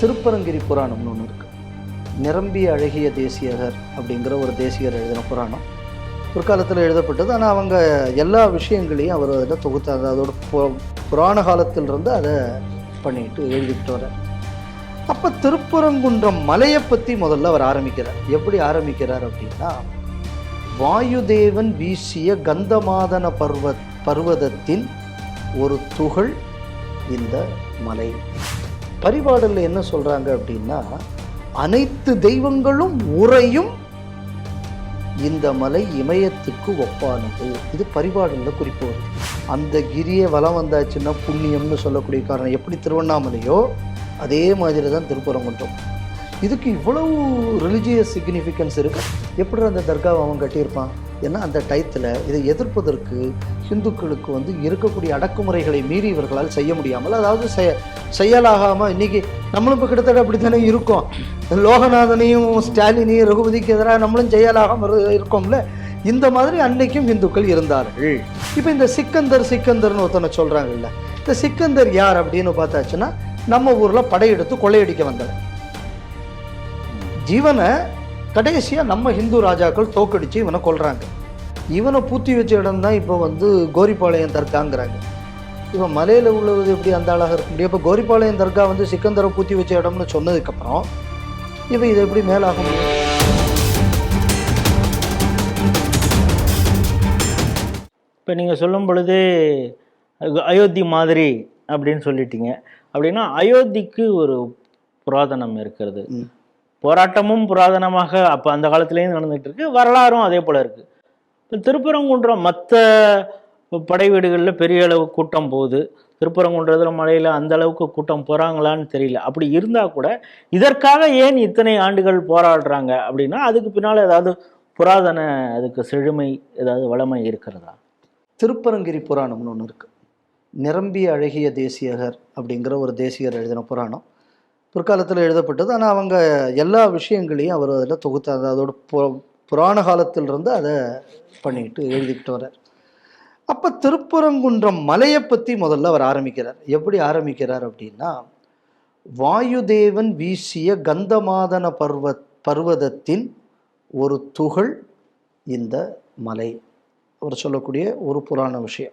திருப்பரங்கிரி புராணம்னு ஒன்று இருக்குது நிரம்பிய அழகிய தேசியகர் அப்படிங்கிற ஒரு தேசியர் எழுதின புராணம். பிற்காலத்தில் எழுதப்பட்டது. ஆனால் அவங்க எல்லா விஷயங்களையும் அவர் அதில் தொகுத்தார். அதோட பு- புராண காலத்திலிருந்து அதை பண்ணிட்டு எழுதிக்கிட்டு வரேன் அப்போ திருப்பரங்குன்றம் மலையை பற்றி முதல்ல அவர் ஆரம்பிக்கிறார். எப்படி ஆரம்பிக்கிறார் அப்படின்னா வாயுதேவன் வீசிய கந்தமாதன பர்வ பர்வதத்தின் ஒரு துகள் இந்த மலை. பரிபாடலில் என்ன சொல்கிறாங்க அப்படின்னா அனைத்து தெய்வங்களும் உறையும் இந்த மலை இமயத்துக்கு ஒப்பானது. இது பரிபாடலில் குறிப்பு வருது. அந்த கிரியை வலம் வந்தாச்சுன்னா புண்ணியம்னு சொல்லக்கூடிய காரணம். எப்படி திருவண்ணாமலையோ அதே மாதிரி தான் திருப்பரங்குன்றம். இதுக்கு இவ்வளவு ரிலிஜியஸ் சிக்னிஃபிகன்ஸ் இருக்கு. எப்படி அந்த தர்காவை அவன் கட்டியிருப்பான்? ஏன்னா அந்த டயத்தில் இதை எதிர்ப்பதற்கு ஹிந்துக்களுக்கு வந்து இருக்கக்கூடிய அடக்குமுறைகளை மீறி இவர்களால் செய்ய முடியாமல் அதாவது செய செயலாகாமல் இன்னைக்கு நம்மளும் இப்போ கிட்டத்தட்ட அப்படி தானே இருக்கோம். லோகநாதனையும் ஸ்டாலினையும் ரகுபதிக்கு எதிராக நம்மளும் செயலாகாமல் இருக்கோம்ல. இந்த மாதிரி அன்னைக்கும் இந்துக்கள் இருந்தார்கள். இப்போ இந்த சிக்கந்தர் சிக்கந்தர்னு ஒருத்தனை சொல்கிறாங்கல்ல இந்த சிக்கந்தர் யார் அப்படின்னு பார்த்தாச்சுன்னா நம்ம ஊரில் படையெடுத்து கொள்ளையடிக்க வந்தவன் ஜீவனை கடைசியாக நம்ம ஹிந்து ராஜாக்கள் தோக்கடிச்சு இவனை கொல்றாங்க. இவனை பூத்தி வச்ச இடம் தான் இப்போ வந்து கோரிப்பாளையம் தர்காங்கிறாங்க. இவன் மலையில் உள்ளது எப்படி அந்த அழகாக இருக்க முடியும்? இப்போ கோரிப்பாளையம் தர்கா வந்து சிக்கந்தரை பூத்தி வச்ச இடம்னு சொன்னதுக்கப்புறம் இவன் இதை எப்படி மேலாக முடியும் இப்போ நீங்கள் சொல்லும் பொழுது அயோத்தி மாதிரி அப்படின்னு சொல்லிட்டீங்க. அப்படின்னா அயோத்திக்கு ஒரு புராதனம் இருக்கிறது. போராட்டமும் புராதனமாக அப்போ அந்த காலத்துலேயும் நடந்துகிட்டு இருக்கு வரலாறும் அதே போல் இருக்கு. இப்போ திருப்பரங்குன்றம் மற்ற படை வீடுகளில் பெரிய அளவு கூட்டம் போகுது. திருப்பரங்குன்றத்தில் மலையில் அந்த அளவுக்கு கூட்டம் போகிறாங்களான்னு தெரியல. அப்படி இருந்தால் கூட இதற்காக ஏன் இத்தனை ஆண்டுகள் போராடுறாங்க அப்படின்னா அதுக்கு பின்னால் ஏதாவது புராதன அதுக்கு செழுமை ஏதாவது வளமை இருக்கிறதா? திருப்பரங்கிரி புராணம்னு ஒன்று இருக்குது நிரம்பிய அழகிய தேசியகர் அப்படிங்கிற ஒரு தேசியர் எழுதின புராணம். பிற்காலத்தில் எழுதப்பட்டது. ஆனால் அவங்க எல்லா விஷயங்களையும் அவர் அதில் தொகுத்தார் அதோட பு- புராண காலத்திலிருந்து அதை பண்ணிக்கிட்டு எழுதிக்கிட்டு வர்றார். அப்போ திருப்பரங்குன்றம் மலையை பற்றி முதல்ல அவர் ஆரம்பிக்கிறார். எப்படி ஆரம்பிக்கிறார் அப்படின்னா வாயுதேவன் வீசிய கந்தமாதன பர்வ பர்வதத்தின் ஒரு துகள் இந்த மலை. அவர் சொல்லக்கூடிய ஒரு புராண விஷயம்.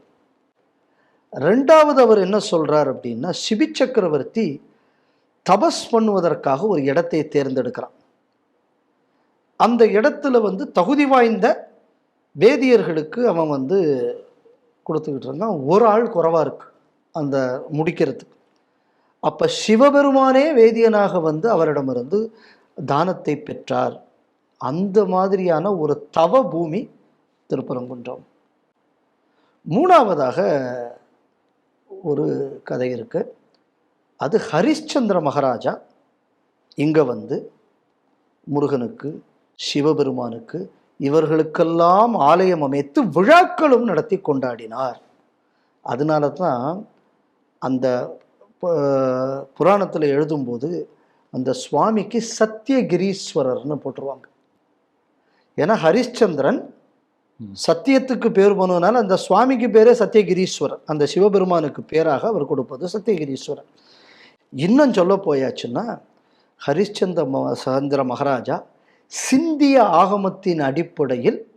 ரெண்டாவது அவர் என்ன சொல்கிறார் அப்படின்னா சிபி சக்கரவர்த்தி தபஸ் பண்ணுவதற்காக ஒரு இடத்தை தேர்ந்தெடுக்கிறான். அந்த இடத்துல வந்து தகுதி வாய்ந்த வேதியர்களுக்கு அவன் வந்து கொடுத்துக்கிட்டு இருந்தான். ஒரு ஆள் குறவாக இருக்கு அந்த முடிக்கிறதுக்கு. அப்போ சிவபெருமானே வேதியனாக வந்து அவரிடமிருந்து தானத்தை பெற்றார். அந்த மாதிரியான ஒரு தவ பூமி திருப்பரங்குன்றம். மூணாவதாக ஒரு கதை இருக்குது அது ஹரிஷ்சந்திர மகாராஜா இங்கே வந்து முருகனுக்கு சிவபெருமானுக்கு இவர்களுக்கெல்லாம் ஆலயம் அமைத்து விழாக்களும் நடத்தி கொண்டாடினார். அதனால தான் அந்த புராணத்தில் எழுதும்போது அந்த சுவாமிக்கு சத்தியகிரீஸ்வரர்னு போட்டுருவாங்க. ஏன்னா ஹரிஷ்சந்திரன் சத்தியத்துக்கு பேர் போனதுனால அந்த சுவாமிக்கு பேரே சத்தியகிரீஸ்வரர் அந்த சிவபெருமானுக்கு பேராக அவர் கொடுப்பது சத்தியகிரீஸ்வரர் இன்னும் சொல்ல போயாச்சுன்னா ஹரிச்சந்திர சந்திர மகாராஜா சிந்திய ஆகமத்தின் அடிப்படையில்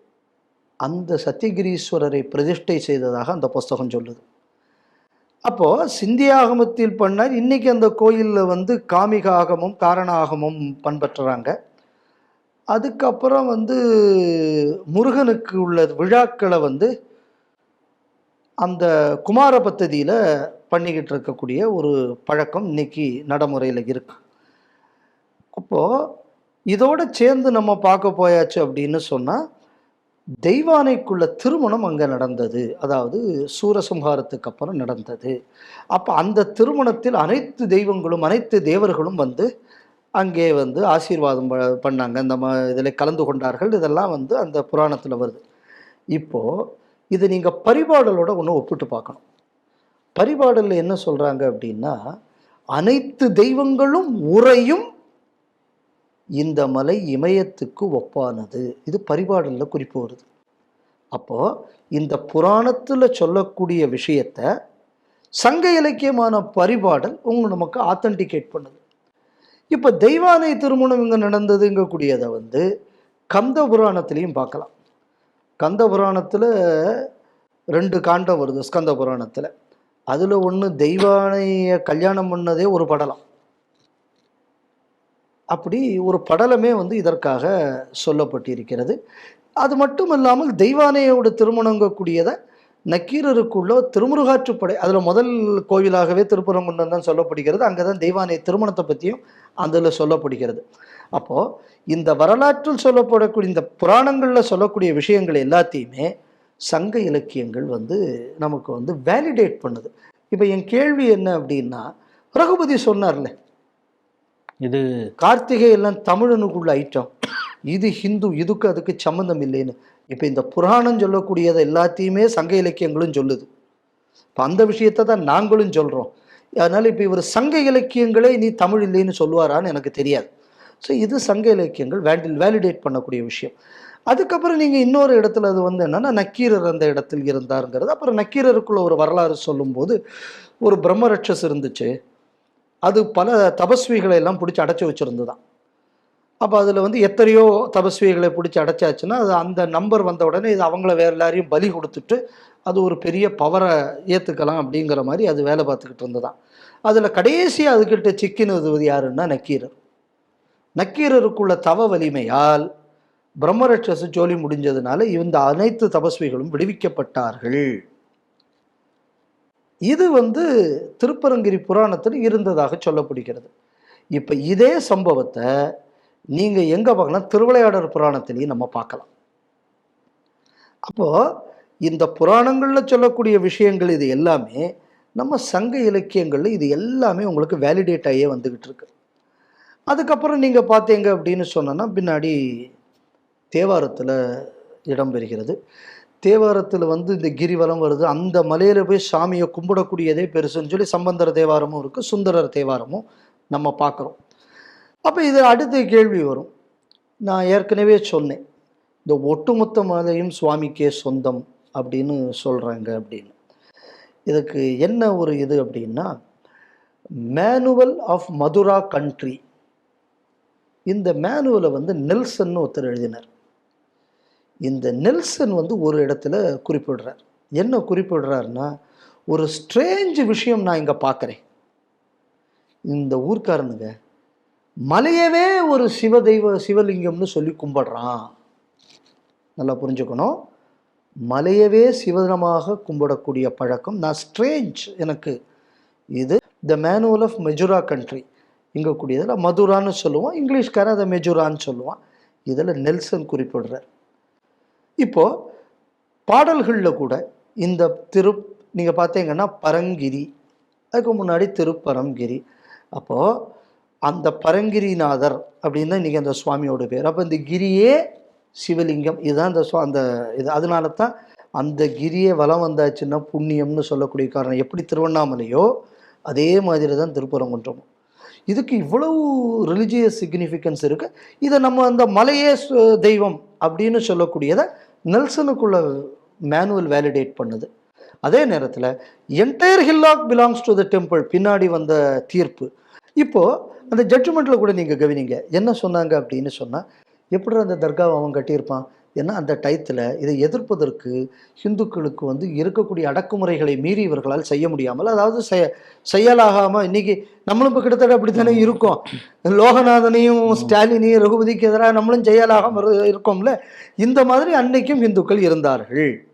அந்த சத்தியகிரீஸ்வரரை பிரதிஷ்டை செய்ததாக அந்த புஸ்தகம் சொல்லுது. அப்போது சிந்திய ஆகமத்தில் பண்ணார் இன்றைக்கி அந்த கோயிலில் வந்து காமிக ஆகமும் காரண ஆகமும் பண்பற்றுறாங்க. அதுக்கப்புறம் வந்து முருகனுக்கு உள்ள விழாக்களை வந்து அந்த குமார பத்ததியில் பண்ணிக்கிட்டு இருக்கக்கூடிய ஒரு பழக்கம் இன்னைக்கு நடைமுறையில் இருக்கு. அப்போது இதோடு சேர்ந்து நம்ம பார்க்க போயாச்சு அப்படின்னு சொன்னால் தெய்வானைக்குள்ள திருமணம் அங்கே நடந்தது. அதாவது சூரசம்ஹாரத்துக்கு அப்புறம் நடந்தது. அப்போ அந்த திருமணத்தில் அனைத்து தெய்வங்களும் அனைத்து தேவர்களும் வந்து அங்கே வந்து ஆசீர்வாதம் ப- பண்ணாங்க. இந்த ம இதில் கலந்து கொண்டார்கள். இதெல்லாம் வந்து அந்த புராணத்தில் வருது. இப்போது இது நீங்கள் பரிபாடலோட ஒன்று ஒப்பிட்டு பார்க்கணும். பரிபாடலில் என்ன சொல்கிறாங்க அப்படின்னா அனைத்து தெய்வங்களும் உரையும் இந்த மலை இமயத்துக்கு ஒப்பானது. இது பரிபாடலில் குறிப்பு வருது. அப்போது இந்த புராணத்தில் சொல்லக்கூடிய விஷயத்த சங்க இலக்கியமான பரிபாடல் உங்க நமக்கு ஆத்தன்டிகேட் பண்ணுது. இப்போ தெய்வானை திருமணம் இங்கே நடந்ததுங்கக்கூடியதை வந்து கந்த புராணத்திலையும் பார்க்கலாம். கந்த புராணத்தில் ரெண்டு காண்டம் வருது ஸ்கந்த புராணத்தில். அதில் ஒன்று தெய்வானைய கல்யாணம் பண்ணதே ஒரு படலம். அப்படி ஒரு படலமே வந்து இதற்காக சொல்லப்பட்டிருக்கிறது. அது மட்டும் இல்லாமல் தெய்வானையோட திருமணங்கக்கூடியதை நக்கீரருக்குள்ள திருமுருகாற்றுப்படை அதில் முதல் கோவிலாகவே திருப்பரங்குன்றம் தான் சொல்லப்படுகிறது. அங்கே தான் தெய்வானை திருமணத்தை பற்றியும் அதில் சொல்லப்படுகிறது. அப்போது இந்த வரலாற்றில் சொல்லப்படக்கூடிய இந்த புராணங்களில் சொல்லக்கூடிய விஷயங்கள் எல்லாத்தையுமே சங்க இலக்கியங்கள் வந்து நமக்கு வந்து வேலிடேட் பண்ணுது. இப்போ என் கேள்வி என்ன அப்படின்னா ரகுபதி சொன்னார்ல இது கார்த்திகை எல்லாம் தமிழனுக்குள்ள ஐட்டம். இது ஹிந்து இதுக்கு அதுக்கு சம்மந்தம் இல்லைன்னு. இப்போ இந்த புராணம் சொல்லக்கூடியதை எல்லாத்தையுமே சங்க இலக்கியங்களும் சொல்லுது. இப்போ அந்த விஷயத்தை தான் நாங்களும் சொல்கிறோம் அதனால் இப்போ இவர் சங்க இலக்கியங்களே நீ தமிழ் இல்லைன்னு சொல்லுவாரான்னு எனக்கு தெரியாது. ஸோ இது சங்க இலக்கியங்கள் வேண்டில் வேலிடேட் பண்ணக்கூடிய விஷயம். அதுக்கப்புறம் நீங்கள் இன்னொரு இடத்துல அது வந்து என்னன்னா நக்கீரர் அந்த இடத்தில் இருந்தாருங்கிறது. அப்புறம் நக்கீரருக்குள்ள ஒரு வரலாறு சொல்லும்போது ஒரு பிரம்மரட்சஸ் இருந்துச்சு. அது பல தபஸ்விகளை எல்லாம் பிடிச்சி அடைச்சி வச்சுருந்துதான். அப்போ அதில் வந்து எத்தனையோ தபஸ்விகளை பிடிச்சி அடைச்சாச்சுன்னா அது அந்த நம்பர் வந்த உடனே இது அவங்கள வேறு எல்லாரையும் பலி கொடுத்துட்டு அது ஒரு பெரிய பவரை ஏற்றுக்கலாம் அப்படிங்கிற மாதிரி அது வேலை பார்த்துக்கிட்டு இருந்ததான். அதில் கடைசியாக அதுக்கிட்ட சிக்கினது யாருன்னா நக்கீரர். நக்கீரருக்குள்ள தவ வலிமையால் பிரம்மரட்சச ஜோலி முடிஞ்சதுனால இந்த அனைத்து தபஸ்விகளும் விடுவிக்கப்பட்டார்கள். இது வந்து திருப்பரங்கிரி புராணத்தில் இருந்ததாக சொல்லப்படுகிறது. இப்போ இதே சம்பவத்தை நீங்கள் எங்கே பார்க்கலாம்? திருவிளையாடர் புராணத்திலையும் நம்ம பார்க்கலாம். அப்போது இந்த புராணங்களில் சொல்லக்கூடிய விஷயங்கள் இது எல்லாமே நம்ம சங்க இலக்கியங்களில் இது எல்லாமே உங்களுக்கு வேலிடேட் ஆகியே வந்துக்கிட்டு இருக்கு. அதுக்கப்புறம் நீங்கள் பார்த்தீங்க அப்படின்னு சொன்னோன்னா பின்னாடி தேவாரத்தில் இடம்பெறுகிறது தேவாரத்தில் வந்து இந்த கிரிவலம் வருது. அந்த மலையில் போய் சாமியை கும்பிடக்கூடியதே பெருசுன்னு சொல்லி சம்பந்தர தேவாரமும் இருக்குது சுந்தரர் தேவாரமும் நம்ம பார்க்குறோம். அப்போ இது அடுத்த கேள்வி வரும். நான் ஏற்கனவே சொன்னேன் இந்த ஒட்டுமொத்த மலையும் சுவாமிக்கே சொந்தம் அப்படின்னு சொல்கிறாங்க அப்படின்னு. இதுக்கு என்ன ஒரு இது அப்படின்னா மேனுவல் ஆஃப் மதுரா கண்ட்ரி இந்த மேனுவலை வந்து நெல்சன் ஒருத்தர் எழுதினார். இந்த நெல்சன் வந்து ஒரு இடத்துல குறிப்பிடுறார். என்ன குறிப்பிடுறாருன்னா ஒரு ஸ்ட்ரேஞ்ச் விஷயம் நான் இங்கே பார்க்குறேன். இந்த ஊர்க்காரனுங்க மலையவே ஒரு சிவதெய்வ சிவலிங்கம்னு சொல்லி கும்பிடுறான். நல்லா புரிஞ்சுக்கணும். மலையவே சிவனமாக கும்பிடக்கூடிய பழக்கம் நான் ஸ்ட்ரேஞ்ச் எனக்கு. இது the manual of Madura country இங்கே கூடியதில் மதுரான்னு சொல்லுவோம் இங்கிலீஷ்காரன் அதை மெஜுரான்னு சொல்லுவான். இதில் நெல்சன் குறிப்பிடுறார். இப்போது பாடல்களில் கூட இந்த திரு நீங்கள் பார்த்தீங்கன்னா பரங்கிரி அதுக்கு முன்னாடி திருப்பரங்கிரி அப்போது அந்த பரங்கிரிநாதர் அப்படின்னு தான் இன்றைக்கி அந்த சுவாமியோட பேர். அப்போ இந்த கிரியே சிவலிங்கம் இதுதான் அந்த சுவா அந்த இது அதனால தான் அந்த கிரியே வலம் வந்தாச்சுன்னா புண்ணியம்னு சொல்லக்கூடிய காரணம். எப்படி திருவண்ணாமலையோ அதே மாதிரி தான் திருப்பரங்குன்றமும் இதுக்கு இவ்வளவு ரிலிஜியஸ் சிக்னிஃபிகன்ஸ் இருக்குது இதை நம்ம அந்த மலையே தெய்வம் அப்படின்னு சொல்லக்கூடியதை நெல்சனுக்குள்ள மேனுவல் வேலிடேட் பண்ணுது. அதே நேரத்தில் entire hillock belongs to the temple பின்னாடி வந்த தீர்ப்பு. இப்போது அந்த ஜட்ஜ்மெண்ட்டில் கூட நீங்கள் கவனிங்க. என்ன சொன்னாங்க அப்படின்னு சொன்னால் எப்படி அந்த தர்காவை அவன் கட்டியிருப்பான்? ஏன்னா அந்த டயத்தில் இதை எதிர்ப்பதற்கு ஹிந்துக்களுக்கு வந்து இருக்கக்கூடிய அடக்குமுறைகளை மீறி இவர்களால் செய்ய முடியாமல் அதாவது செய செயலாகாமல் இன்னைக்கு நம்மளும் இப்போ கிட்டத்தட்ட அப்படி தானே இருக்கோம். லோகநாதனையும் ஸ்டாலினையும் ரகுபதிக்கு எதிராக நம்மளும் செயலாகாமல் இரு- இருக்கோம்ல. இந்த மாதிரி அன்னைக்கும் இந்துக்கள் இருந்தார்கள்.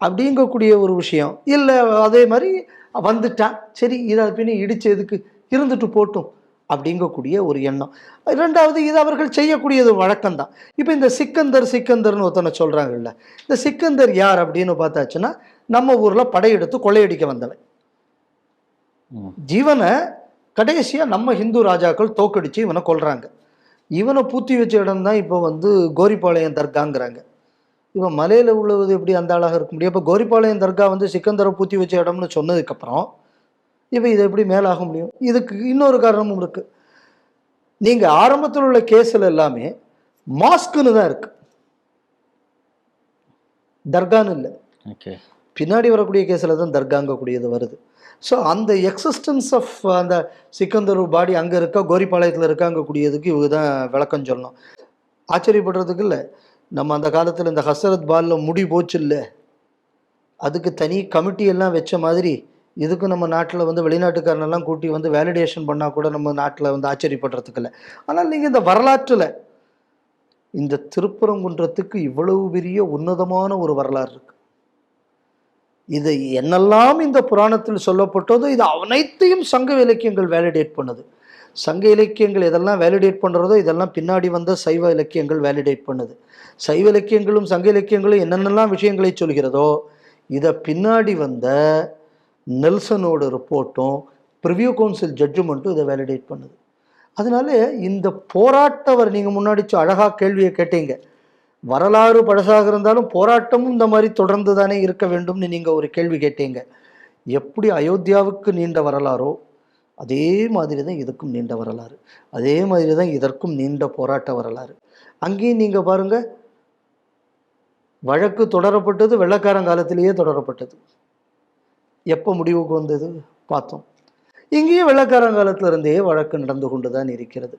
அப்படிங்கக்கூடிய ஒரு விஷயம். இல்லை அதே மாதிரி வந்துட்டான். சரி இதை பின்ன இடிச்சு எதுக்கு? இருந்துட்டு போட்டும். அப்படிங்கக்கூடிய ஒரு எண்ணம். இரண்டாவது இது அவர்கள் செய்யக்கூடியது வழக்கம்தான். இப்போ இந்த சிக்கந்தர் சிக்கந்தர்னு ஒருத்தனை சொல்கிறாங்கல்ல இந்த சிக்கந்தர் யார் அப்படின்னு பார்த்தாச்சுன்னா நம்ம ஊரில் படையெடுத்து கொள்ளையடிக்க வந்தவன். ஜீவனை கடைசியாக நம்ம ஹிந்து ராஜாக்கள் தோக்கடிச்சு இவனை கொல்றாங்க. இவனை பூத்தி வச்ச இடம் தான் இப்போ வந்து கோரிப்பாளையம் தர்காங்கிறாங்க. இவன் மலையில் உள்ளது எப்படி அந்த ஆளாக இருக்க முடியும்? இப்போ கோரிப்பாளையம் தர்கா வந்து சிக்கந்தரை பூத்தி வச்ச இடம்னு சொன்னதுக்கப்புறம் இப்போ இதை எப்படி மேலாக முடியும்? இதுக்கு இன்னொரு காரணமும் இருக்குது நீங்கள் ஆரம்பத்தில் உள்ள கேஸில் எல்லாமே மாஸ்க்குன்னு தான் இருக்கு. தர்கான்னு இல்லை. ஓகே பின்னாடி வரக்கூடிய கேஸில் தான் தர்காங்கக்கூடியது வருது. ஸோ அந்த எக்ஸிஸ்டன்ஸ் ஆஃப் அந்த சிக்கந்தரூர் பாடி அங்கே இருக்கா கோரிப்பாளையத்தில் இருக்காங்கக்கூடியதுக்கு இவங்க தான் விளக்கம் சொல்லணும். ஆச்சரியப்படுறதுக்கு இல்லை. நம்ம அந்த காலத்தில் இந்த ஹசரத் பாலில் முடி போச்சு இல்லை அதுக்கு தனி கமிட்டி எல்லாம் வச்ச மாதிரி இதுக்கு நம்ம நாட்டில் வந்து வெளிநாட்டுக்காரனெல்லாம் கூட்டி வந்து வேலிடேஷன் பண்ணால் கூட நம்ம நாட்டில் வந்து ஆச்சரியப்படுறதுக்கு இல்லை ஆனால் நீங்கள் இந்த வரலாற்றில் இந்த திருப்பரங்குன்றத்துக்கு இவ்வளவு பெரிய உன்னதமான ஒரு வரலாறு இருக்கு. இது என்னெல்லாம் இந்த புராணத்தில் சொல்லப்பட்டதோ இது அனைத்தையும் சங்க இலக்கியங்கள் வேலிடேட் பண்ணுது. சங்க இலக்கியங்கள் எதெல்லாம் வேலிடேட் பண்ணுறதோ இதெல்லாம் பின்னாடி வந்த சைவ இலக்கியங்கள் வேலிடேட் பண்ணுது. சைவ இலக்கியங்களும் சங்க இலக்கியங்களும் என்னென்னலாம் விஷயங்களை சொல்கிறதோ இதை பின்னாடி வந்த நெல்சனோட ரிப்போர்ட்டும் ப்ரிவியூ கவுன்சில் ஜட்ஜ்மெண்ட்டும் இதை வேலிடேட் பண்ணுது. அதனால இந்த போராட்டவர் நீங்கள் முன்னாடி அழகாக கேள்வியை கேட்டீங்க. வரலாறு பழசாக இருந்தாலும் போராட்டமும் இந்த மாதிரி தொடர்ந்து தானே இருக்க வேண்டும்னு நீங்கள் ஒரு கேள்வி கேட்டீங்க. எப்படி அயோத்தியாவுக்கு நீண்ட வரலாறோ அதே மாதிரி தான் இதுக்கும் நீண்ட வரலாறு. அதே மாதிரி தான் இதற்கும் நீண்ட போராட்ட வரலாறு. அங்கேயும் நீங்கள் பாருங்க வழக்கு தொடரப்பட்டது வெள்ளக்காரன் காலத்திலேயே தொடரப்பட்டது. எப்போ முடிவுக்கு வந்தது? பார்த்தோம். இங்கேயும் வெள்ளக்காரன் காலத்துலேருந்தே வழக்கு நடந்து கொண்டு தான் இருக்கிறது.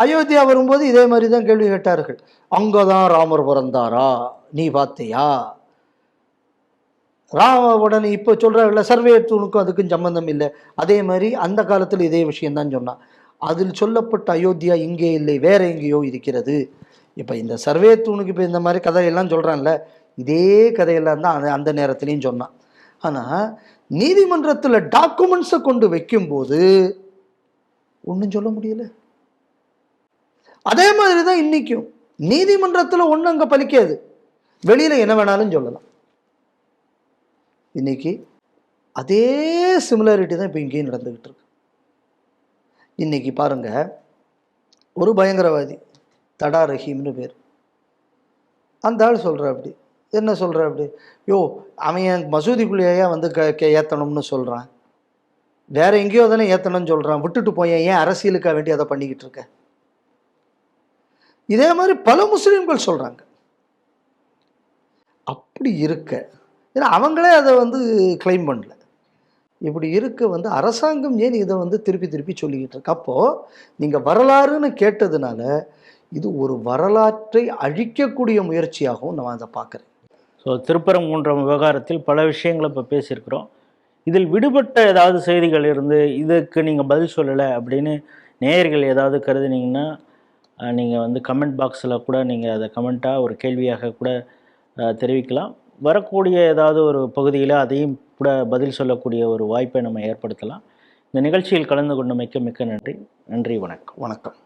அயோத்தியா வரும்போது இதே மாதிரி தான் கேள்வி கேட்டார்கள். அங்கதான் ராமர் பிறந்தாரா? நீ பார்த்தியா? ராம உடனே இப்போ சொல்கிறாங்கல்ல சர்வே தூணுக்கும் அதுக்கும் சம்பந்தம் இல்லை. அதே மாதிரி அந்த காலத்தில் இதே விஷயந்தான் சொன்னான். அதில் சொல்லப்பட்ட அயோத்தியா இங்கே இல்லை வேற எங்கேயோ இருக்கிறது. இப்போ இந்த சர்வே தூணுக்கு இப்போ இந்த மாதிரி கதையெல்லாம் சொல்கிறான்ல இதே கதையெல்லாம் தான் அந்த- அந்த நேரத்துலையும் சொன்னான். ஆனால் நீதிமன்றத்தில் டாக்குமெண்ட்ஸை கொண்டு வைக்கும்போது ஒன்றும் சொல்ல முடியல. அதே மாதிரி தான் இன்றைக்கும் நீதிமன்றத்தில் ஒன்றும் அங்கே பலிக்காது. வெளியில் என்ன வேணாலும் சொல்லலாம். இன்னைக்கு அதே சிமிலாரிட்டி தான் இப்போ இங்கேயும் நடந்துக்கிட்டு இருக்கு. இன்னைக்கு பாருங்க ஒரு பயங்கரவாதி தடா ரஹீம்னு பேர். அந்த ஆள் சொல்கிற அப்படி என்ன சொல்கிற அப்படி? யோ அவன் என் மசூதிக்குள்ளேயே வந்து க கே- ஏற்றணும்னு சொல்கிறான் வேறு எங்கேயோ தானே ஏற்றணும்னு சொல்கிறான் விட்டுட்டு போய் ஏன் அரசியலுக்காக வேண்டி அதை பண்ணிக்கிட்டு இருக்க? இதே மாதிரி பல முஸ்லீம்கள் சொல்கிறாங்க அப்படி இருக்க. ஏன்னா அவங்களே அதை வந்து கிளைம் பண்ணல. இப்படி இருக்க வந்து அரசாங்கம் ஏன் இதை வந்து திருப்பி திருப்பி சொல்லிக்கிட்டு இருக்கு? அப்போது நீங்கள் வரலாறுன்னு கேட்டதுனால இது ஒரு வரலாற்றை அழிக்கக்கூடிய முயற்சியாகவும் நான் அதை பார்க்குறேன். ஸோ திருப்பரங்குன்றம் விவகாரத்தில் பல விஷயங்களை இப்போ பேசியிருக்கிறோம். இதில் விடுபட்ட ஏதாவது செய்திகள் இருந்து இதுக்கு நீங்கள் பதில் சொல்லலை அப்படின்னு நேயர்கள் ஏதாவது கருதுனீங்கன்னா நீங்கள் வந்து கமெண்ட் பாக்ஸில் கூட நீங்கள் அதை கமெண்ட்டாக ஒரு கேள்வியாக கூட தெரிவிக்கலாம். வரக்கூடிய ஏதாவது ஒரு பகுதியில் அதையும் கூட பதில் சொல்லக்கூடிய ஒரு வாய்ப்பை நம்ம ஏற்படுத்தலாம். இந்த நிகழ்ச்சியில் கலந்து கொண்டமைக்க மிக்க நன்றி. நன்றி வணக்கம். வணக்கம்.